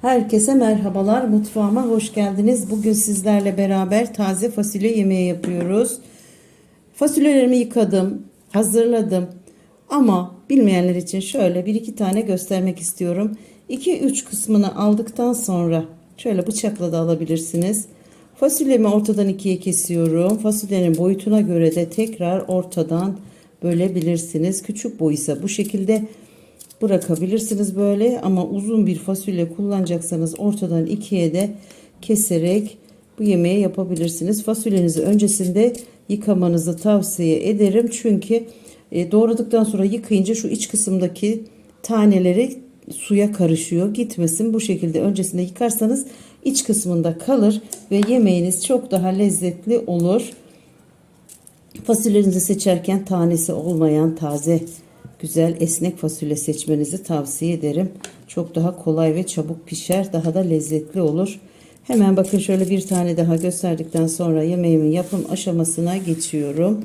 Herkese merhabalar. Mutfağıma hoş geldiniz. Bugün sizlerle beraber taze fasulye yemeği yapıyoruz. Fasulyelerimi yıkadım, hazırladım. Ama bilmeyenler için şöyle bir iki tane göstermek istiyorum. 2-3 kısmını aldıktan sonra şöyle bıçakla da alabilirsiniz. Fasulyemi ortadan ikiye kesiyorum. Fasulyenin boyutuna göre de tekrar ortadan bölebilirsiniz. Küçük boyuysa bu şekilde bırakabilirsiniz böyle ama uzun bir fasulye kullanacaksanız ortadan ikiye de keserek bu yemeği yapabilirsiniz. Fasulyenizi öncesinde yıkamanızı tavsiye ederim. Çünkü e, doğradıktan sonra yıkayınca şu iç kısımdaki taneleri suya karışıyor. Gitmesin bu şekilde öncesinde yıkarsanız iç kısmında kalır ve yemeğiniz çok daha lezzetli olur. Fasulyenizi seçerken tanesi olmayan taze güzel esnek fasulye seçmenizi tavsiye ederim. Çok daha kolay ve çabuk pişer. Daha da lezzetli olur. Hemen bakın şöyle bir tane daha gösterdikten sonra yemeğimin yapım aşamasına geçiyorum.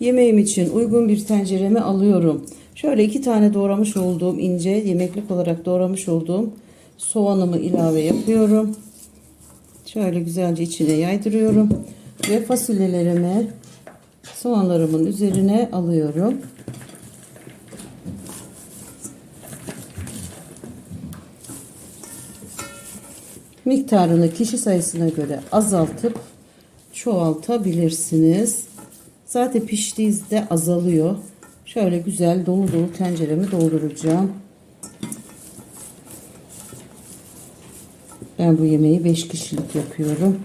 Yemeğim için uygun bir tenceremi alıyorum. Şöyle iki tane doğramış olduğum ince yemeklik olarak doğramış olduğum soğanımı ilave yapıyorum. Şöyle güzelce içine yaydırıyorum. Ve fasulyelerimi soğanlarımın üzerine alıyorum. Miktarını kişi sayısına göre azaltıp çoğaltabilirsiniz. Zaten piştiğinde azalıyor. Şöyle güzel dolu dolu tenceremi dolduracağım. Ben bu yemeği 5 kişilik yapıyorum.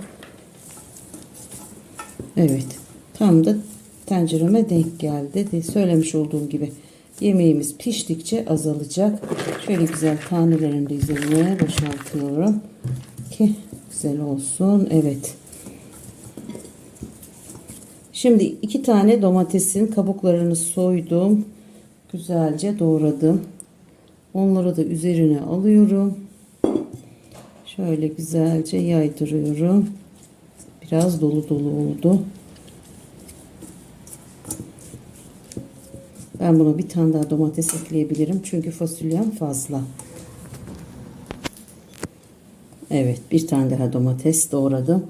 Evet. Tam da tencereme denk geldi. De söylemiş olduğum gibi yemeğimiz piştikçe azalacak. Şöyle güzel tanelerini de üzerine boşaltıyorum. Ki güzel olsun. Evet. Şimdi iki tane domatesin kabuklarını soydum. Güzelce doğradım. Onları da üzerine alıyorum. Şöyle güzelce yaydırıyorum. Biraz dolu dolu oldu. Ben buna bir tane daha domates ekleyebilirim. Çünkü fasulyem fazla. Evet bir tane daha domates doğradım.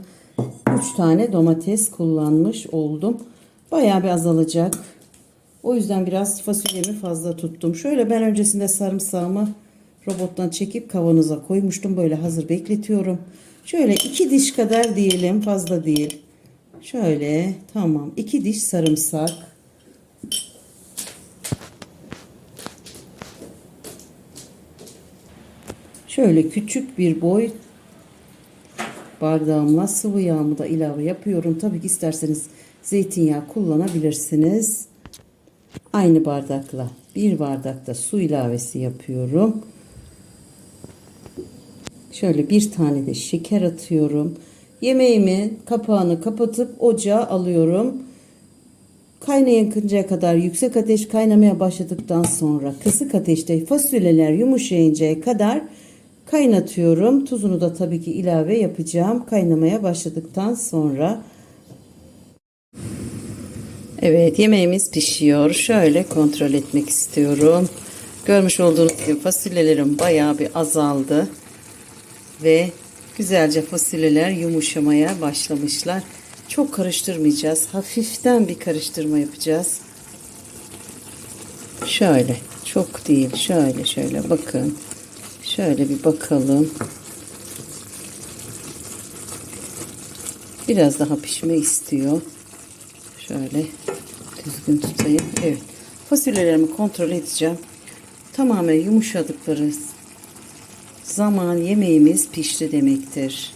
3 tane domates kullanmış oldum. Bayağı bir azalacak. O yüzden biraz fasulyemi fazla tuttum. Şöyle ben öncesinde sarımsağımı robottan çekip kavanoza koymuştum. Böyle hazır bekletiyorum. Şöyle 2 diş kadar diyelim fazla değil. Şöyle tamam 2 diş sarımsak. Şöyle küçük bir boy bardağımla sıvı yağımı da ilave yapıyorum. Tabii ki isterseniz zeytinyağı kullanabilirsiniz. Aynı bardakla bir bardakta su ilavesi yapıyorum. Şöyle bir tane de şeker atıyorum. Yemeğimi kapağını kapatıp ocağa alıyorum. Kaynayıncaya kadar yüksek ateş kaynamaya başladıktan sonra kısık ateşte fasulyeler yumuşayıncaya kadar kaynatıyorum. Tuzunu da tabii ki ilave yapacağım. Kaynamaya başladıktan sonra. Evet yemeğimiz pişiyor. Şöyle kontrol etmek istiyorum. Görmüş olduğunuz gibi fasulyelerim bayağı bir azaldı. Ve güzelce fasulyeler yumuşamaya başlamışlar. Çok karıştırmayacağız. Hafiften bir karıştırma yapacağız. Şöyle çok değil şöyle şöyle bakın. Şöyle bir bakalım. Biraz daha pişme istiyor. Şöyle düzgün tutayım. Evet. Fasulyelerimi kontrol edeceğim. Tamamen yumuşadıkları zaman yemeğimiz pişti demektir.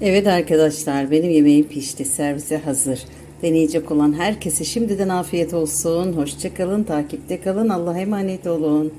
Evet arkadaşlar benim yemeğim pişti. Servise hazır. Deneyecek olan herkese şimdiden afiyet olsun. Hoşçakalın, takipte kalın. Allah'a emanet olun.